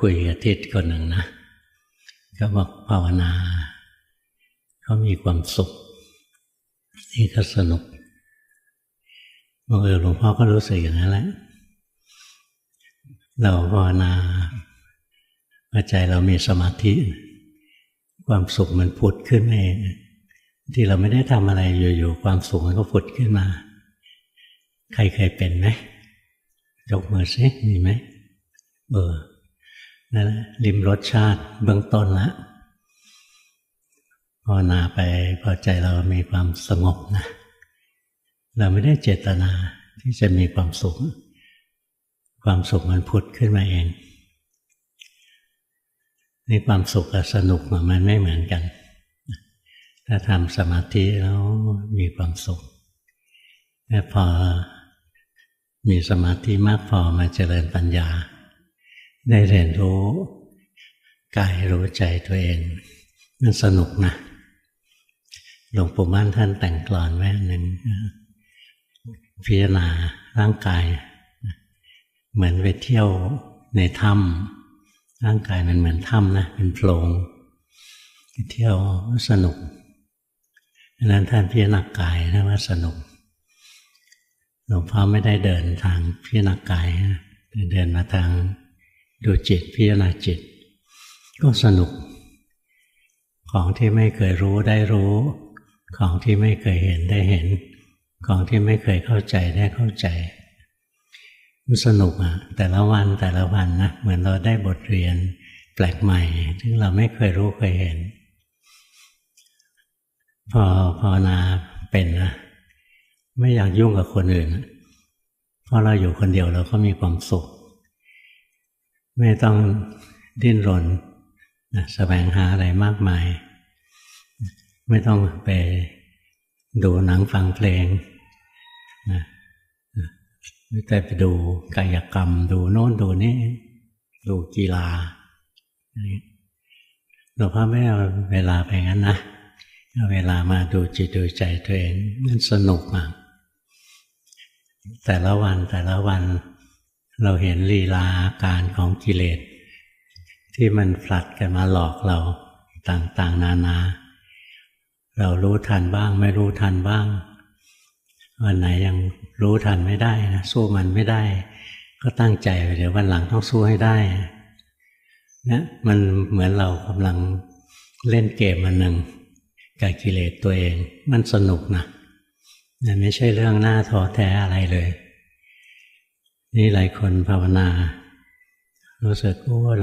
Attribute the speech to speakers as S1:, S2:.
S1: คุยกับทิศคนหนึ่งนะก็บอกภาวนาเขามีความสุขนี่ก็สนุกบอกเออหลวงพ่อก็รู้สึกอย่างนั้นแหละ เราภาวนาใจเรามีสมาธิ ความสุขมันผุดขึ้นเองที่เราไม่ได้ทำอะไรอยู่ๆความสุขมันก็ผุดขึ้นมา ใครเคยเป็นไหมยกมือซิมีไหมเออ นั่นแหละริมรสชาติเบื้องต้นละภาวนาไปพอใจเรามีความสงบนะเราไม่ได้เจตนาที่จะมีความสุข ความสุขมันผุดขึ้นมาเองนี่ความสุขกับสนุกมันไม่เหมือนกัน ถ้าทำสมาธิแล้วมีความสุขแต่พอมีสมาธิมากพอมาเจริญปัญญา ได้เรียนรู้กายรู้ใจตัวเอง มันสนุกนะหลวงปู่มั่นท่านแต่งกลอนไว้หนึ่งพิจารณาร่างกาย เหมือนไปเที่ยวในถ้ำร่างกายมันเหมือนถ้ำนะเป็นโพรงไปเที่ยวสนุกดังนั้นท่านพิจารณากายนะว่าสนุกหลวงพ่อไม่ได้เดินทางพิจารณากายเดินมาทาง ดูจิตพิจารณาจิต ก็สนุก ของที่ไม่เคยรู้ได้รู้ ของที่ไม่เคยเห็นได้เห็น ของที่ไม่เคยเข้าใจได้เข้าใจมันสนุกอะแต่ละวันแต่ละวันนะเหมือนเราได้บทเรียนแปลกใหม่ที่เราไม่เคยรู้เคยเห็น พอภาวนาเป็นนะไม่อยากยุ่งกับคนอื่นเพราะเราอยู่คนเดียวเราก็มีความสุข ไม่ต้องดิ้นรนนะแสวงหาอะไรมากมาย ไม่ต้องไปดูหนังฟังเพลงนะไม่แต่ไปดูกายกรรม ดูโน้นดูนี้ดูกีฬาหลวงพ่อไม่เอาเวลาไปงั้นนะเอาเวลามาดูจิตดูใจตัวเองมันสนุกมาก แต่ละวันแต่ละวัน เราเห็นลีลาอาการของกิเลส ที่มันผลัดกันมาหลอกเราต่างๆ นานา เรารู้ทันบ้าง ไม่รู้ทันบ้าง วันไหนยังรู้ทันไม่ได้นะสู้มันไม่ได้ ก็ตั้งใจเดี๋ยววันหลังต้องสู้ให้ได้นะมันเหมือนเรากำลังเล่นเกมมันหนึ่งกับกิเลสตัวเอง มันสนุกนะนั่นไม่ใช่เรื่องน่าท้อแท้อะไรเลย นี่หลายคนภาวนา รู้สึกว่าเรา